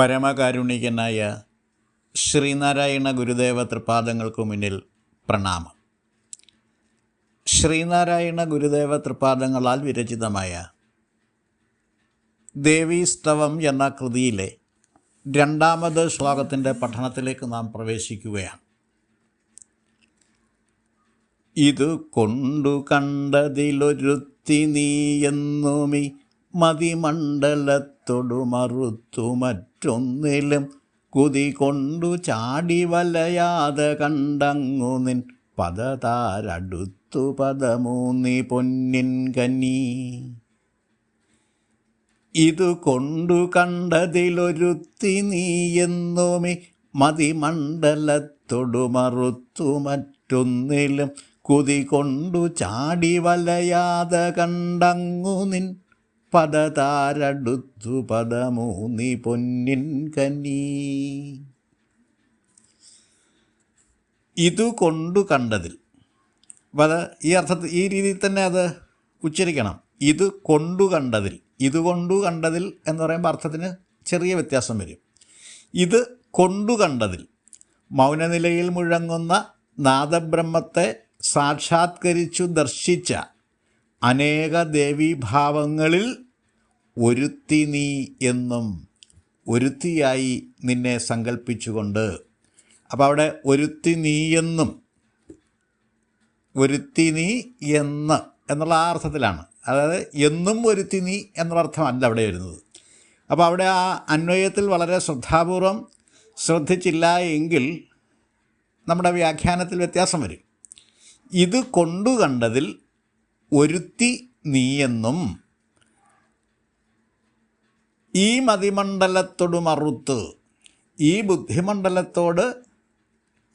പരമകാരുണികനായ ശ്രീനാരായണ ഗുരുദേവ തൃപാദങ്ങൾക്കു മുന്നിൽ പ്രണാമം. ശ്രീനാരായണ ഗുരുദേവ തൃപാദങ്ങളാൽ വിരചിതമായ ദേവീസ്തവം എന്ന കൃതിയിലെ രണ്ടാമത് ശ്ലോകത്തിന്റെ പഠനത്തിലേക്ക് നാം പ്രവേശിക്കുകയാണ്. ഇത് കൊണ്ടു കണ്ടതിലൊരുത്തി നീയെന്നുമി മതിമണ്ഡലത്തൊടു മറുത്തു മറ്റൊന്നിലും കുതി കൊണ്ടു ചാടി വലയാതെ കണ്ടങ്ങു നിൻ പദതാരടുത്തു പദമൂന്നി പൊന്നിൻ കനി. ഇതു കൊണ്ടു കണ്ടതിലൊരുത്തി നീയെന്നുമി മതിമണ്ഡലത്തൊടു മറുത്തു മറ്റൊന്നിലും കുതി കൊണ്ടു ചാടി വലയാതെ കണ്ടങ്ങു നിൻ പദതാരടുത്തു പദമൂന്നി പൊന്നിൻ കനി. ഇതു കൊണ്ടു കണ്ടതിൽ. അത് ഈ അർത്ഥത്തിൽ ഈ രീതിയിൽ തന്നെ അത് ഉച്ചരിക്കണം. ഇത് കൊണ്ടു കണ്ടതിൽ. ഇതുകൊണ്ടു കണ്ടതിൽ എന്ന് പറയുമ്പോൾ അർത്ഥത്തിന് ചെറിയ വ്യത്യാസം വരും. ഇത് കൊണ്ടു കണ്ടതിൽ. മൗനനിലയിൽ മുഴങ്ങുന്ന നാദബ്രഹ്മത്തെ സാക്ഷാത്കരിച്ചു ദർശിച്ച അനേക ദേവീഭാവങ്ങളിൽ ഒരുത്തി നീ എന്നും ഒരുത്തിയായി നിന്നെ സങ്കല്പിച്ചുകൊണ്ട് അപ്പോൾ അവിടെ ഒരുത്തി എന്നും ഒരുത്തി നീ എന്ന് എന്നുള്ള ആ അർത്ഥത്തിലാണ്. അതായത് എന്നും ഒരുത്തി നീ എന്നുള്ള അർത്ഥമല്ല അവിടെ വരുന്നത്. അപ്പോൾ അവിടെ ആ അന്വയത്തിൽ വളരെ ശ്രദ്ധാപൂർവം ശ്രദ്ധിച്ചില്ല എങ്കിൽ നമ്മുടെ വ്യാഖ്യാനത്തിൽ വ്യത്യാസം വരും. ഇത് കൊണ്ടു കണ്ടതിൽ ഒരുത്തി നീയെന്നും ഈ മതിമണ്ഡലത്തോട് മറുത്ത് ഈ ബുദ്ധിമണ്ഡലത്തോട്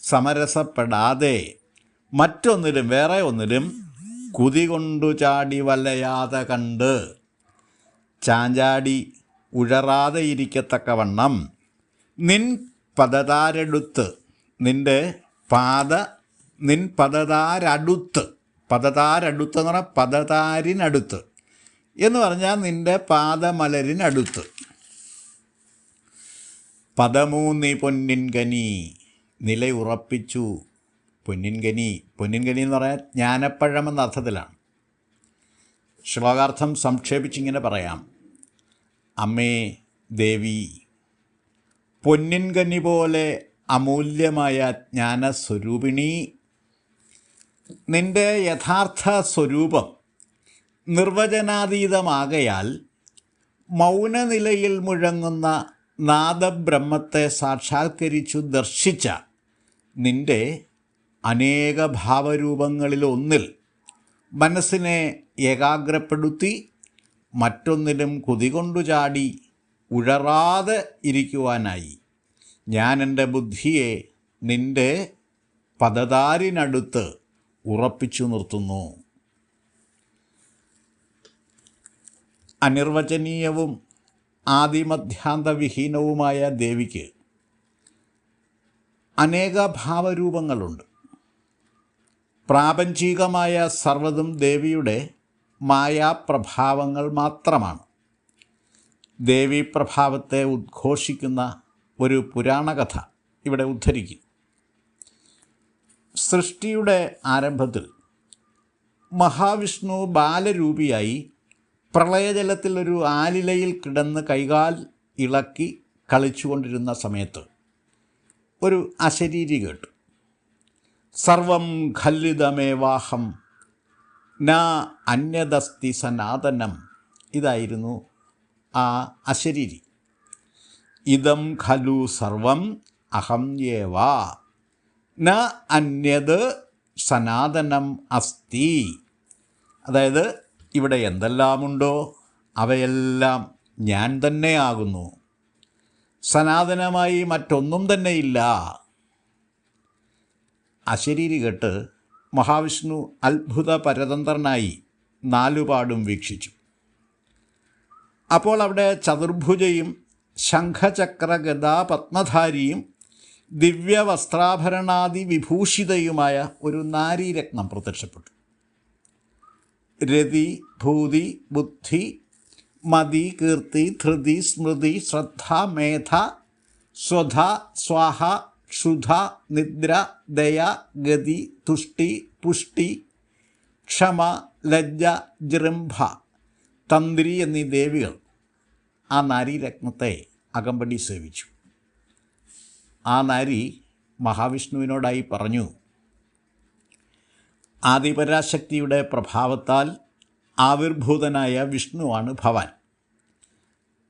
സമരസപ്പെടാതെ മറ്റൊന്നിലും വേറെ ഒന്നിലും കുതി കൊണ്ടു ചാടി വലയാതെ കണ്ട് ചാഞ്ചാടി ഉഴറാതെ ഇരിക്കത്തക്കവണ്ണം നിൻ പദതാരടുത്ത് നിന്റെ പാത നിൻ പദതാരടുത്ത് പദതാരടുത്ത് എന്ന് പറഞ്ഞാൽ പദതാരിനടുത്ത്. എന്ന് പറഞ്ഞാൽ നിന്റെ പാദമലരിനടുത്ത്. പദമൂന്നി പൊന്നിൻ പൊന്നിൻകനി നിലയുറപ്പിച്ചു പൊന്നിൻകനി പൊന്നിൻകനി എന്ന് പറയാൻ ജ്ഞാനപ്പഴം എന്ന അർത്ഥത്തിലാണ്. ശ്ലോകാർത്ഥം സംക്ഷേപിച്ചിങ്ങനെ പറയാം. അമ്മേ ദേവി പൊന്നിൻ പൊന്നിൻകനി പോലെ അമൂല്യമായ ജ്ഞാനസ്വരൂപിണി നിന്റെ യഥാർത്ഥ സ്വരൂപം നിർവചനാതീതമാകയാൽ മൗനനിലയിൽ മുഴങ്ങുന്ന നാദബ്രഹ്മത്തെ സാക്ഷാത്കരിച്ചു ദർശിച്ച നിന്റെ അനേക ഭാവരൂപങ്ങളിലൊന്നിൽ മനസ്സിനെ ഏകാഗ്രപ്പെടുത്തി മറ്റൊന്നിലും കുതികൊണ്ടു ചാടി ഉഴറാതെ ഇരിക്കുവാനായി. ഞാൻ എന്റെ ബുദ്ധിയെ നിന്റെ പദതാരിനടുത്ത് ഉറപ്പിച്ചു നിർത്തുന്നു. അനിർവചനീയവും ആദിമധ്യാന്തവിഹീനവുമായ ദേവിക്ക് അനേക ഭാവരൂപങ്ങളുണ്ട്. പ്രാപഞ്ചികമായ സർവതും ദേവിയുടെ മായാപ്രഭാവങ്ങൾ മാത്രമാണ്. ദേവീപ്രഭാവത്തെ ഉദ്ഘോഷിക്കുന്ന ഒരു പുരാണകഥ ഇവിടെ ഉദ്ധരിക്കും. സൃഷ്ടിയുടെ ആരംഭത്തിൽ മഹാവിഷ്ണു ബാലരൂപിയായി പ്രളയജലത്തിൽ ഒരു ആലിലയിൽ കിടന്ന് കൈകാൽ ഇളക്കി കളിച്ചുകൊണ്ടിരുന്ന സമയത്ത് ഒരു അശരീരി കേട്ടു. സർവം ഖല്ലിതമേവാഹം ന അന്യദസ്തി സനാതനം ഇതായിരുന്നു ആ അശരീരി. ഇതം ഖലു സർവം അഹം യേവാ. ന അന്യത് സനാതനം അസ്തി. അതായത് ഇവിടെ എന്തെല്ലാമുണ്ടോ? അവയെല്ലാം ഞാൻ തന്നെയാകുന്നു സനാതനമായി മറ്റൊന്നും തന്നെയില്ല അശരീരി കേട്ട് മഹാവിഷ്ണു അത്ഭുത പരതന്ത്രനായി നാലുപാടും വീക്ഷിച്ചു. അപ്പോൾ അവിടെ ചതുർഭുജയും ശംഖചക്ര ഗദാ പത്മധാരിയും ദിവ്യവസ്ത്രാഭരണാദി വിഭൂഷിതയുമായ ഒരു നാരീരത്നം പ്രത്യക്ഷപ്പെട്ടു. രതി ഭൂതി ബുദ്ധി മതി കീർത്തി ധൃതി സ്മൃതി ശ്രദ്ധ മേധ സ്വധ സ്വാഹ ക്ഷുധ നിദ്ര ദയ ഗതി തുഷ്ടി പുഷ്ടി ക്ഷമ ലജ്ജ ജൃംഭ തന്ത്രി എന്നീ ദേവികൾ ആ നാരീരത്നത്തെ അകമ്പടി സേവിച്ചു. ആ നാരി മഹാവിഷ്ണുവിനോടായി പറഞ്ഞു ആദിപരാശക്തിയുടെ പ്രഭാവത്താൽ ആവിർഭൂതനായ വിഷ്ണുവാണ് ഭവാൻ.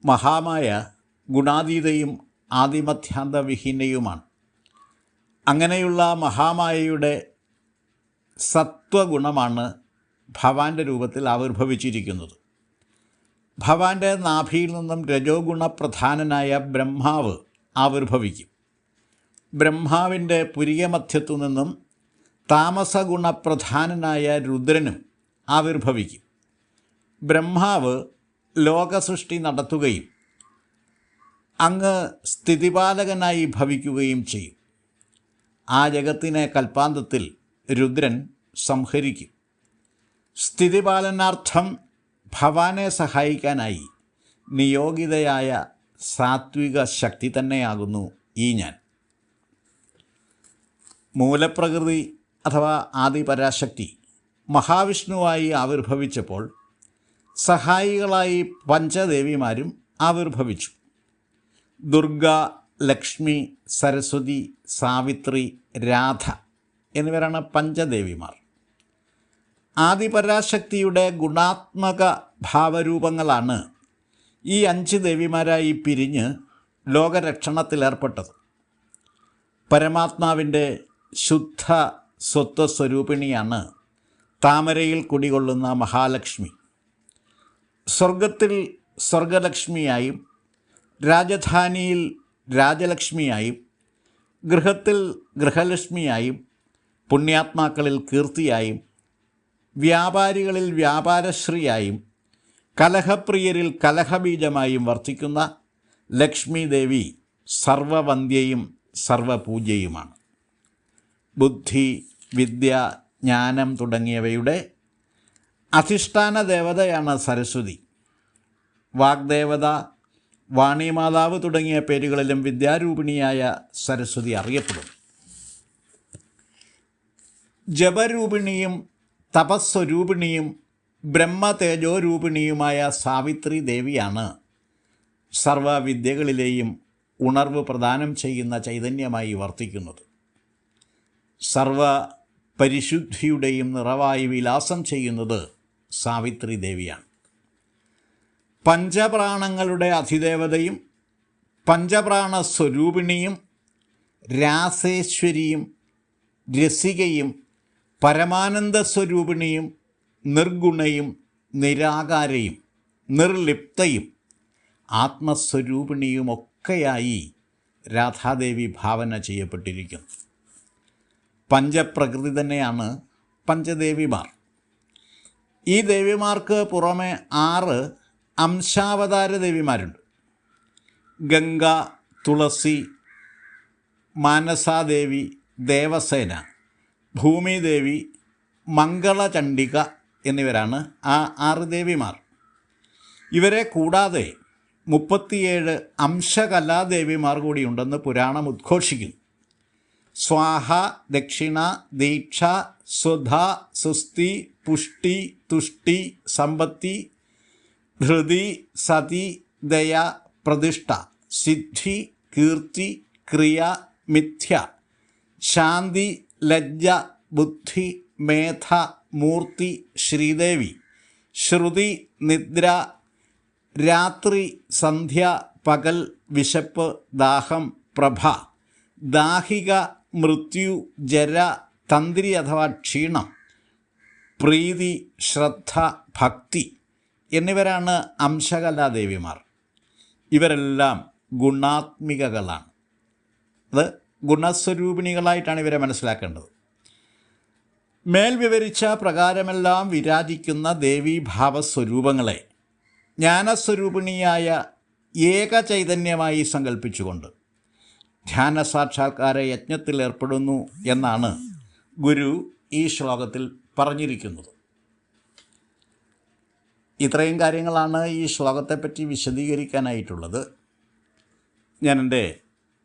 മഹാമായ ഗുണാതീതയും ആദിമധ്യാന്തവിഹീനയുമാണ് അങ്ങനെയുള്ള മഹാമായയുടെ സത്വഗുണമാണ് ഭവാന്റെ രൂപത്തിൽ ആവിർഭവിച്ചിരിക്കുന്നത്. ഭവാന്റെ നാഭിയിൽ നിന്നും രജോഗുണപ്രധാനനായ ബ്രഹ്മാവ് ആവിർഭവിക്കും. ബ്രഹ്മാവിന്റെ പുരിയമധ്യത്തു നിന്നും താമസഗുണപ്രധാനനായ രുദ്രനും ആവിർഭവിക്കും. ബ്രഹ്മാവ് ലോകസൃഷ്ടി നടത്തുകയും അങ്ങ് സ്ഥിതിപാലകനായി ഭവിക്കുകയും ചെയ്യും. ആ ജഗത്തിനെ കൽപ്പാന്തത്തിൽ രുദ്രൻ സംഹരിക്കും. സ്ഥിതിപാലനാർത്ഥം ഭവാനെ സഹായിക്കാനായി നിയോഗിതയായ സാത്വിക ശക്തി തന്നെയാകുന്നു ഈ ഞാൻ. മൂലപ്രകൃതി അഥവാ ആദിപരാശക്തി മഹാവിഷ്ണുവായി ആവിർഭവിച്ചപ്പോൾ സഹായികളായി പഞ്ചദേവിമാരും ആവിർഭവിച്ചു. ദുർഗ ലക്ഷ്മി സരസ്വതി സാവിത്രി രാധ എന്നിവരാണ് പഞ്ചദേവിമാർ. ആദിപരാശക്തിയുടെ ഗുണാത്മക ഭാവരൂപങ്ങളാണ് ഈ അഞ്ച് ദേവിമാരായി പിരിഞ്ഞ് ലോകരക്ഷണത്തിലേർപ്പെട്ടത്. പരമാത്മാവിന്റെ ശുദ്ധ സ്വത്വസ്വരൂപിണിയാണ് താമരയിൽ കുടികൊള്ളുന്ന മഹാലക്ഷ്മി. സ്വർഗത്തിൽ സ്വർഗലക്ഷ്മിയായും രാജധാനിയിൽ രാജലക്ഷ്മിയായും ഗൃഹത്തിൽ ഗൃഹലക്ഷ്മിയായും പുണ്യാത്മാക്കളിൽ കീർത്തിയായും വ്യാപാരികളിൽ വ്യാപാരശ്രീയായും കലഹപ്രിയരിൽ കലഹബീജമായും വർത്തിക്കുന്ന ലക്ഷ്മി ദേവി സർവവന്ധ്യയും സർവപൂജ്യയുമാണ് ബുദ്ധി വിദ്യ ജ്ഞാനം തുടങ്ങിയവയുടെ അധിഷ്ഠാന ദേവതയാണ് സരസ്വതി. വാഗ്ദേവത വാണിമാതാവ് തുടങ്ങിയ പേരുകളിലും വിദ്യാരൂപിണിയായ സരസ്വതി അറിയപ്പെടും. ജപരൂപിണിയും തപസ്വരൂപിണിയും ബ്രഹ്മതേജോരൂപിണിയുമായ സാവിത്രി ദേവിയാണ് സർവവിദ്യകളിലെയും ഉണർവ് പ്രദാനം ചെയ്യുന്ന ചൈതന്യമായി വർത്തിക്കുന്നത്. സർവ പരിശുദ്ധിയുടെയും നിറവായി വിലാസം ചെയ്യുന്നത് സാവിത്രി ദേവിയാണ്. പഞ്ചപ്രാണങ്ങളുടെ അധിദേവതയും പഞ്ചപ്രാണ സ്വരൂപിണിയും രാസേശ്വരിയും രസികയും പരമാനന്ദ സ്വരൂപിണിയും നിർഗുണയും നിരാകാരയും നിർലിപ്തയും ആത്മസ്വരൂപിണിയുമൊക്കെയായി രാധാദേവി ഭാവന ചെയ്യപ്പെട്ടിരിക്കുന്നു. പഞ്ചപ്രകൃതി തന്നെയാണ് പഞ്ചദേവിമാർ. ഈ ദേവിമാർക്ക് പുറമെ ആറ് അംശാവതാര ദേവിമാരുണ്ട്. ഗംഗ തുളസി മാനസാദേവി ദേവസേന ഭൂമിദേവി മംഗളചണ്ഡിക എന്നിവരാണ് ആ ആറ് ദേവിമാർ. ഇവരെ കൂടാതെ മുപ്പത്തിയേഴ് അംശകലാദേവിമാർ കൂടിയുണ്ടെന്ന് പുരാണം ഉദ്ഘോഷിക്കുന്നു. സ്വാഹ ദക്ഷിണ ദീക്ഷ സുധ സുസ്തി പുഷ്ടി തുഷ്ടി സമ്പത്തി ധൃതി സതി ദയ പ്രതിഷ്ഠ സിദ്ധി കീർത്തി ക്രിയ മിഥ്യ ശാന്തി ലജ്ജ ബുദ്ധി മേധ മൂർത്തി ശ്രീദേവി ശ്രുതി നിദ്ര രാത്രി സന്ധ്യ പകൽ വിശപ്പ് ദാഹം പ്രഭ ദാഹിക മൃത്യു ജര തന്ത്രി അഥവാ ക്ഷീണം പ്രീതി ശ്രദ്ധ ഭക്തി എന്നിവരാണ് അംശകലാദേവിമാർ. ഇവരെല്ലാം ഗുണാത്മികകളാണ്. അത് ഗുണസ്വരൂപിണികളായിട്ടാണ് ഇവരെ മനസ്സിലാക്കേണ്ടത്. മേൽ വിവരിച്ച പ്രകാരമെല്ലാം വിരാജിക്കുന്ന ദേവീഭാവസ്വരൂപങ്ങളെ ജ്ഞാനസ്വരൂപിണിയായ ഏക ചൈതന്യമായി സങ്കല്പിച്ചുകൊണ്ട് ധ്യാന സാക്ഷാത്കാര യജ്ഞത്തിൽ ഏർപ്പെടുന്നു എന്നാണ് ഗുരു ഈ ശ്ലോകത്തിൽ പറഞ്ഞിരിക്കുന്നത്. ഇത്രയും കാര്യങ്ങളാണ് ഈ ശ്ലോകത്തെപ്പറ്റി വിശദീകരിക്കാനായിട്ടുള്ളത്. ഞാൻ എന്റെ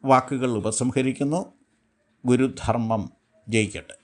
വാക്കുകൾ ഉപസംഹരിക്കുന്നു. ഗുരുധർമ്മം ജയിക്കട്ടെ.